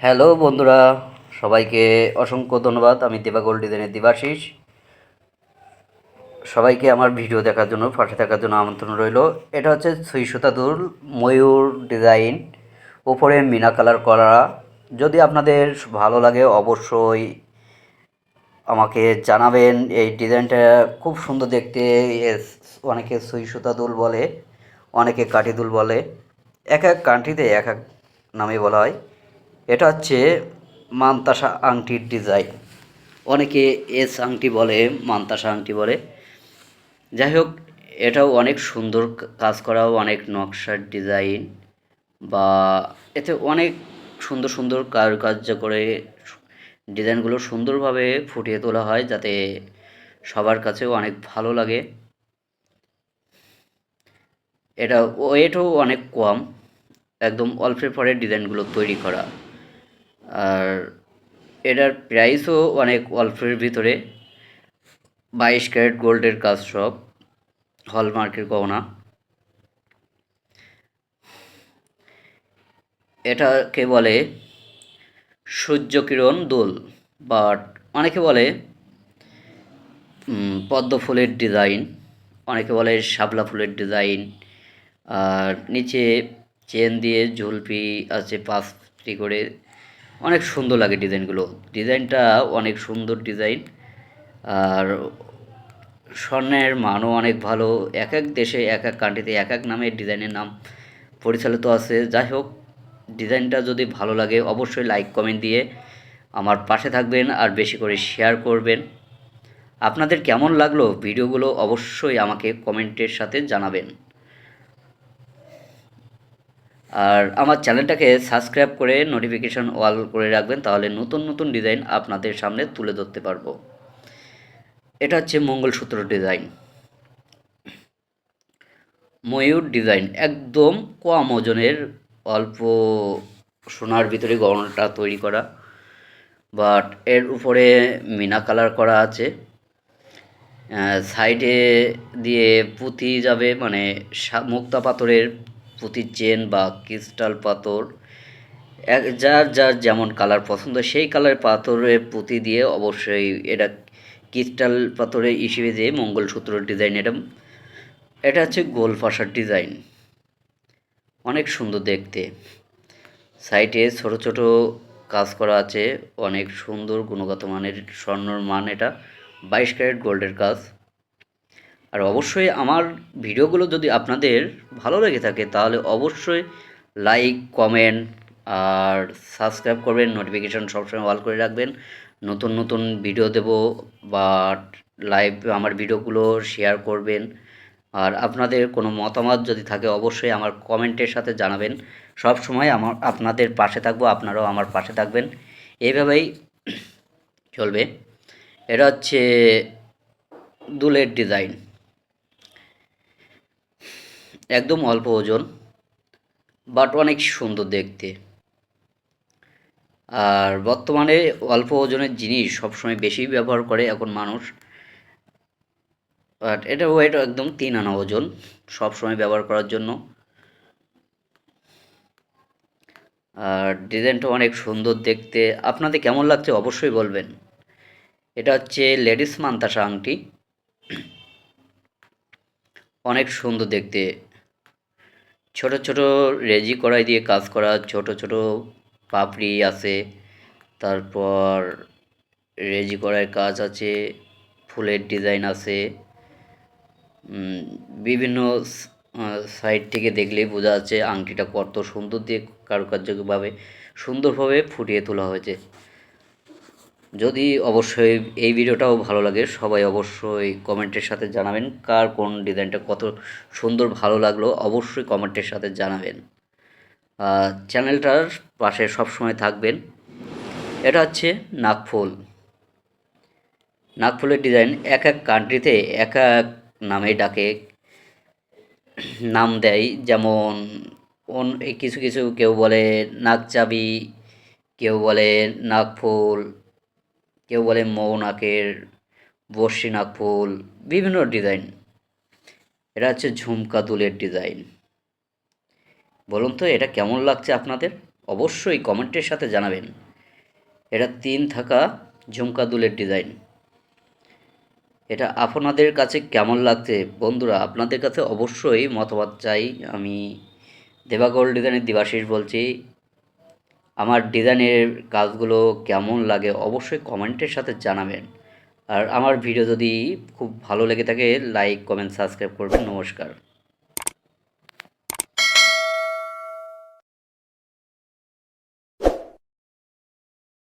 Hello বন্ধুরা, সবাইকে অসংখ্য ধন্যবাদ। আমি দেবা গোল্ড ডিজাইনের দিবাশিস সবাইকে আমার ভিডিও দেখার জন্য, পাশে থাকার জন্য আমন্ত্রণ রইল। এটা হচ্ছে সুই সুতাদুর ময়ূর ডিজাইন উপরে মিনা কালার করা। যদি আপনাদের ভালো লাগে, অবশ্যই আমাকে জানাবেন। এই ডিজাইনটা খুব সুন্দর দেখতে অনেকে সুই সুতা দুল বলে, অনেকে কাঠি দুল বলে। এক এক কান্ট্রিতে এক এক নামে বলা হয়। এটা হচ্ছে মানতাসা আংটির ডিজাইন। অনেকে এস আংটি বলে, মানতাসা আংটি বলে। যাই হোক, এটাও অনেক সুন্দর কাজ করাও, অনেক নকশার ডিজাইন বা এতে অনেক সুন্দর সুন্দর কারুকার্য করে ডিজাইনগুলো সুন্দরভাবে ফুটিয়ে তোলা হয় যাতে সবার কাছেও অনেক ভালো লাগে। এটা ওয়েটও অনেক কম, একদম অল্পের পরে ডিজাইনগুলো তৈরি করা। আর এটার প্রাইসও অনেক অল্পের ভিতরে। বাইশ ক্যারেট গোল্ডের কাজ সব, হলমার্কের গহনা। এটাকে বলে সূর্যকিরণ দোল বাট অনেকে বলে পদ্ম ফুলের ডিজাইন অনেকে বলে শাপলা ফুলের ডিজাইন আর নিচে চেন দিয়ে ঝুলপি আছে পাঁচটি করে অনেক সুন্দর লাগে ডিজাইনগুলো। ডিজাইনটা অনেক সুন্দর ডিজাইন। আর স্বর্ণের মানও অনেক ভালো। এক এক দেশে এক এক কান্ট্রিতে এক এক নামে ডিজাইনের নাম পরিচালিত আছে। যাই হোক, ডিজাইনটা যদি ভালো লাগে, অবশ্যই লাইক, কমেন্ট দিয়ে আমার পাশে থাকবেন আর বেশি করে শেয়ার করবেন। আপনাদের কেমন লাগল ভিডিওগুলো অবশ্যই আমাকে কমেন্টের সাথে জানাবেন। আর আমার চ্যানেলটাকে সাবস্ক্রাইব করে নোটিফিকেশান অল করে রাখবেন, তাহলে নতুন নতুন ডিজাইন আপনাদের সামনে তুলে ধরতে পারব। এটা হচ্ছে মঙ্গলসূত্র ডিজাইন ময়ূর ডিজাইন একদম কম ওজনের, অল্প সোনার ভিতরে গহনাটা তৈরি করা। বাট এর উপরে মিনা কালার করা আছে। সাইডে দিয়ে পুঁতি যাবে মানে মুক্তা পাথরের পুঁতির চেন বা ক্রিস্টাল পাথর, এক, যার যার যেমন কালার পছন্দ, সেই কালার পাথরের পুঁতি দিয়ে অবশ্যই এটা ক্রিস্টাল পাথরের হিসেবে দিয়ে মঙ্গলসূত্র ডিজাইন এটা। এটা হচ্ছে গোল ফাঁসার ডিজাইন। অনেক সুন্দর দেখতে। সাইডে ছোট ছোট কাজ করা আছে। অনেক সুন্দর গুণগত মানের স্বর্ণর মান এটা। বাইশ ক্যারেট গোল্ডের কাজ। আর অবশ্যই আমার ভিডিওগুলো যদি আপনাদের ভালো লেগে থাকে, তাহলে অবশ্যই লাইক কমেন্ট আর সাবস্ক্রাইব করবেন। নোটিফিকেশান সবসময় অল করে রাখবেন। নতুন নতুন ভিডিও দেব বা লাইভ আমার ভিডিওগুলো শেয়ার করবেন। আর আপনাদের কোনো মতামত যদি থাকে, অবশ্যই আমার কমেন্টের সাথে জানাবেন। সব সময় আমার, আপনাদের পাশে থাকব, আপনারাও আমার পাশে থাকবেন। এইভাবেই চলবে। এটা হচ্ছে দুলের ডিজাইন একদম অল্প ওজন বাট অনেক সুন্দর দেখতে। আর বর্তমানে অল্প ওজনের জিনিস সবসময় বেশি ব্যবহার করে এখন মানুষ বাট এটা ওয়েট একদম তিন আনা ওজন সবসময় ব্যবহার করার জন্য। আর ডিজাইনটা অনেক সুন্দর দেখতে। আপনাদের কেমন লাগছে অবশ্যই বলবেন। এটা হচ্ছে লেডিস মান্তাসা আংটি। অনেক সুন্দর দেখতে। ছোট ছোট রেজি কড়াই দিয়ে কাজ করা, ছোট ছোট পাপড়ি আছে, তারপর রেজি কড়াইয়ের কাজ আছে, ফুলের ডিজাইন আছে বিভিন্ন সাইড থেকে দেখলেই বোঝা যাচ্ছে আংটিটা কত সুন্দর দিয়ে কারুকার্যভাবে সুন্দরভাবে ফুটিয়ে তোলা হয়েছে। যদি অবশ্যই এই ভিডিওটাও ভালো লাগে, সবাই অবশ্যই কমেন্টের সাথে জানাবেন কার কোন ডিজাইনটা কত সুন্দর ভালো লাগল, অবশ্যই কমেন্টের সাথে জানাবেন। চ্যানেলটার পাশে সবসময় থাকবেন। এটা হচ্ছে নাগফুল। নাগফুলের ডিজাইন এক এক কান্ট্রিতে এক এক নামে ডাকে, নাম দেয়। যেমন অন, কিছু কিছু কেউ বলে নাগচাবি, কেউ বলে নাগফুল কেউ বলে মৌ মৌনাকের বর্ষি নাগফুল বিভিন্ন ডিজাইন। এটা হচ্ছে ঝুমকা দুলের ডিজাইন। বলুন তো, এটা কেমন লাগছে আপনাদের? অবশ্যই কমেন্টের সাথে জানাবেন। এটা তিন থাকা ঝুমকা দুলের ডিজাইন। এটা আপনাদের কাছে কেমন লাগছে? বন্ধুরা, আপনাদের কাছে অবশ্যই মতামত চাই। আমি দেবাগর ডিজাইনের দিবাশিস বলছি। আমার ডিজাইনের কাজগুলো কেমন লাগে অবশ্যই কমেন্টের সাথে জানাবেন। আর আমার ভিডিও যদি খুব ভালো লেগে থাকে লাইক কমেন্ট সাবস্ক্রাইব করবেন। নমস্কার।